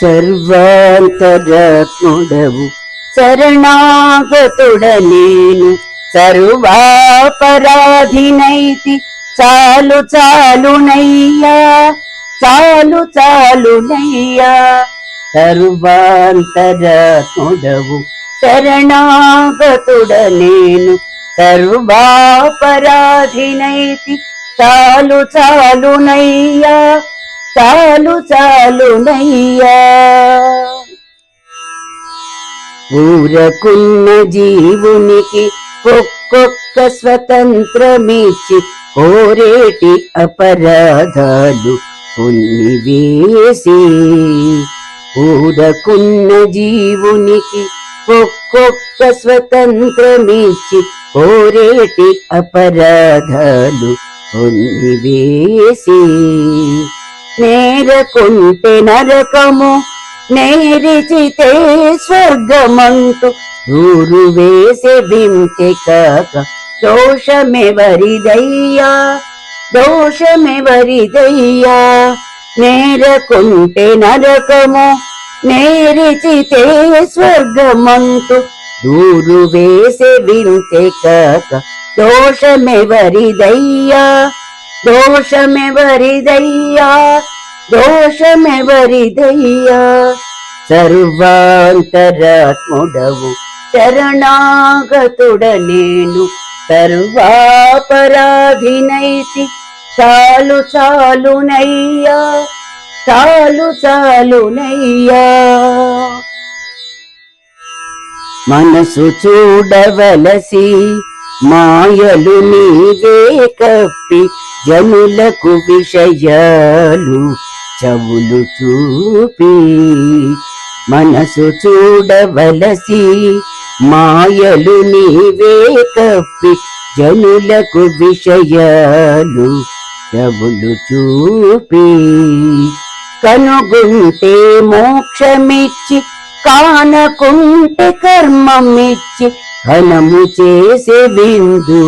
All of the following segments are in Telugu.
సర్వాంతరాత్ముడవు శరణాగతుడ నేను సర్వాపరాధినైతి. చాలు చాలునయ్యా చాలు చాలునయ్యా సర్వాంతరాత్ముడవు శరణాగతుడ నేను సర్వాపరాధినైతి. చాలు చాలునయ్యా చాలు చాలునయ్యా ఊరకున్న జీవునికి ఒక్కొక్క స్వతంత్రమిచ్చి కోరేటి అపరాధాలు కొన్ని వేసి ఊరకున్న జీవునికి ఒక్కొక్క స్వతంత్రమిచ్చి కోరేటి అపరాధాలు కొన్ని వేసి నేరకుంటే నరకము నేరిచితే స్వర్గమంటూ ఊరు వేసే వింటే కాక దోషమెవరిదయ్యా దోషమెవరిదయ్యా నేరకుంటే నరకము నేరిచితే స్వర్గమంటూ దూరు వేసే వింటే కాక దోషమెవరిదయ్యా దోషమెవరిదయ్యా దోషమెవరిదయ్యా? సర్వాంతరాత్ముడవు శరణాగతుడ నేను సర్వాపరాధినైతి చాలు చాలునయ్యా చాలు చాలునయ్యా. మనసు చూడవలసి మాయలు నీవే కప్పి జనులకు విషయాలు చెవులు చూపి మనసు చూడవలసి మాయలు నీవే కప్పి జనులకు విషయాలు చెవులు చూపి. కనుగుంటే మోక్షమిచ్చి కానకుంటే కర్మమిచ్చి ఘనము చేసే బిందు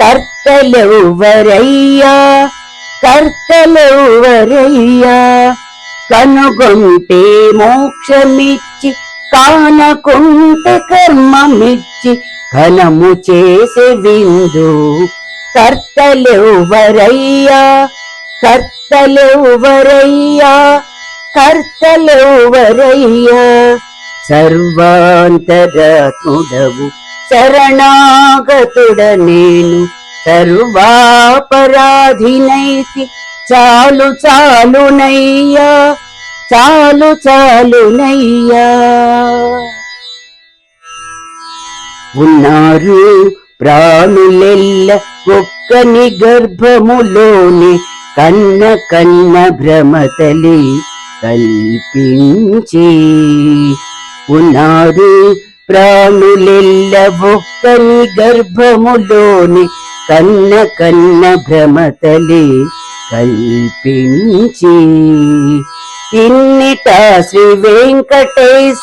కర్తలెవ్వరయ్యా? కర్తలెవ్వరయ్యా కనుగొంటే మోక్షమిచ్చి కానకుంటే కర్మమిచ్చి ఘనము చేసే విందు. కర్తలెవరయ్యా కర్తలెవరయ్యా కర్తలెవరయ్యా సర్వాంతరాత్ముడవు శరణాగతుడ నేను. సర్వాపరాధినైతి చాలు చాలునయ్యా చాలు చాలునయ్యా ఉన్నారు ప్రాణులెల్ల ఒక్క గర్భములోని కన్న కన్న భ్రమతలి కల్పించి. ఉన్నారు ప్రాణులెల్ల ఒక్కని గర్భములోని కన్న కన్న భ్రమతలి కల్పించి. ఇన్నిట శ్రీ వెంకటేశ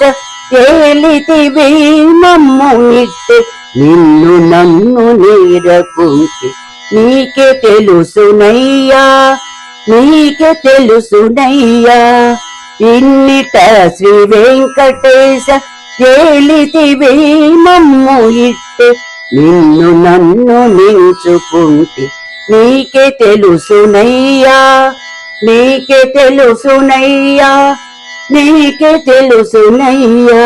తేలితివి మమ్ము నిట్టు నిన్ను నన్ను నేరకుంటే. నీకే తెలుసునయ్యా నీకే తెలుసునయ్యా. ఇన్నిట శ్రీ వెంకటేశ తేలితివి మమ్ము ఇట్టు నిన్ను నన్ను మించుకుంటే నీకే తెలుసునయ్యా నీకే తెలుసునయ్యా నీకే తెలుసునయ్యా.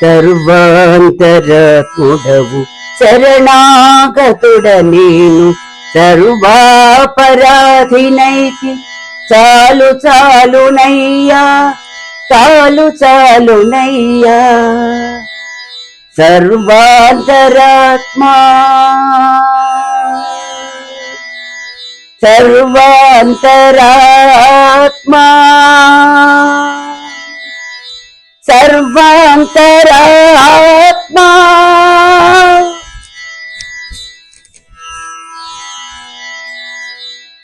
సర్వాంతరకుడవు శరణాగతుడ నేను సర్వాపరాధినైతి చాలు చాలునయ్యా చాలు చాలునయ్యా. సర్వాంతరాత్మా. సర్వాంతరాత్మా. సర్వాంతరా